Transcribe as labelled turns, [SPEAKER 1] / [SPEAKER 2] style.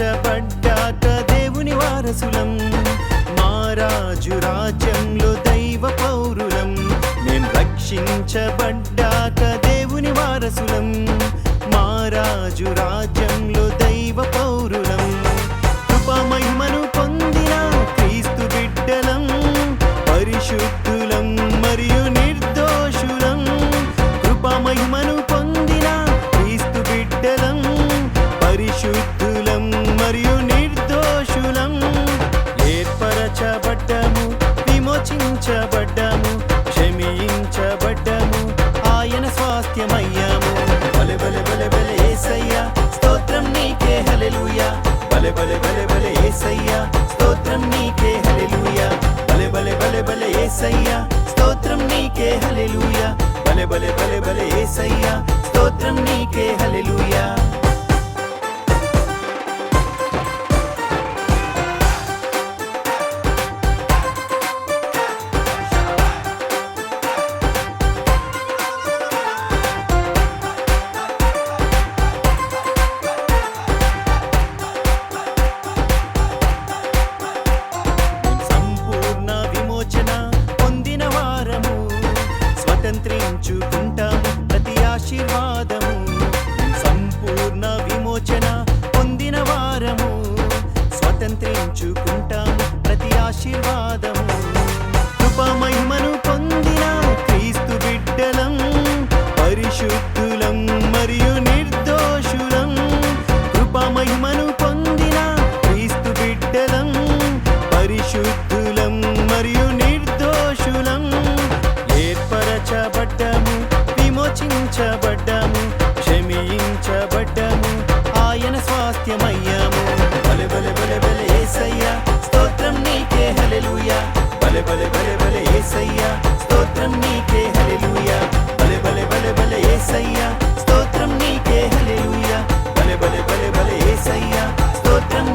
[SPEAKER 1] రక్షించబడ్డాక దేవుని వారసులం. మా రాజు రాజ్యంలో దైవ పౌరులం. మేం రక్షించబడ్డాక దేవుని వారసులం. మా రాజు రాజ్యంలో దైవ పౌరులం. కృపమహిమను పొందిన క్రీస్తు బిడ్డలం. పరిశుద్ధులం మరియు నిర్దోషులం. కృపమహిమను పొందిన క్రీస్తు బిడ్డలం. పరిశుద్ధులం విమోచించబడ్డాము క్షమించబడ్డాము ఆయన స్వాస్థ్యమయ్యాము బలె బలె బలె బలె ఏసయ్యా స్తోత్రం నీకే హలెలుయా బలె బలె బలె బలె ఏసయ్యా స్తోత్రం నీకే హలెలుయా బలె బలె బలె బలె ఏసయ్యా స్తోత్రం నీకే హలెలుయా బలె బలె బలె బలె ఏసయ్యా స్తోత్రం నీకే హలెలుయా విమోచించబడ్డము విమోచించబడ్డము క్షమించబడ్డము ఆయన స్వాస్థ్యమయ్యాము బలె బలె బలె బలె ఏసయ్యా స్తోత్రం నీకే హలెలుయా బలె బలె బలె బలె ఏసయ్యా స్తోత్రం నీకే హలెలుయా బలె బలె బలె బలె ఏసయ్యా స్తోత్రం నీకే హలెలుయా బలె బలె బలె బలె ఏసయ్యా స్తోత్రం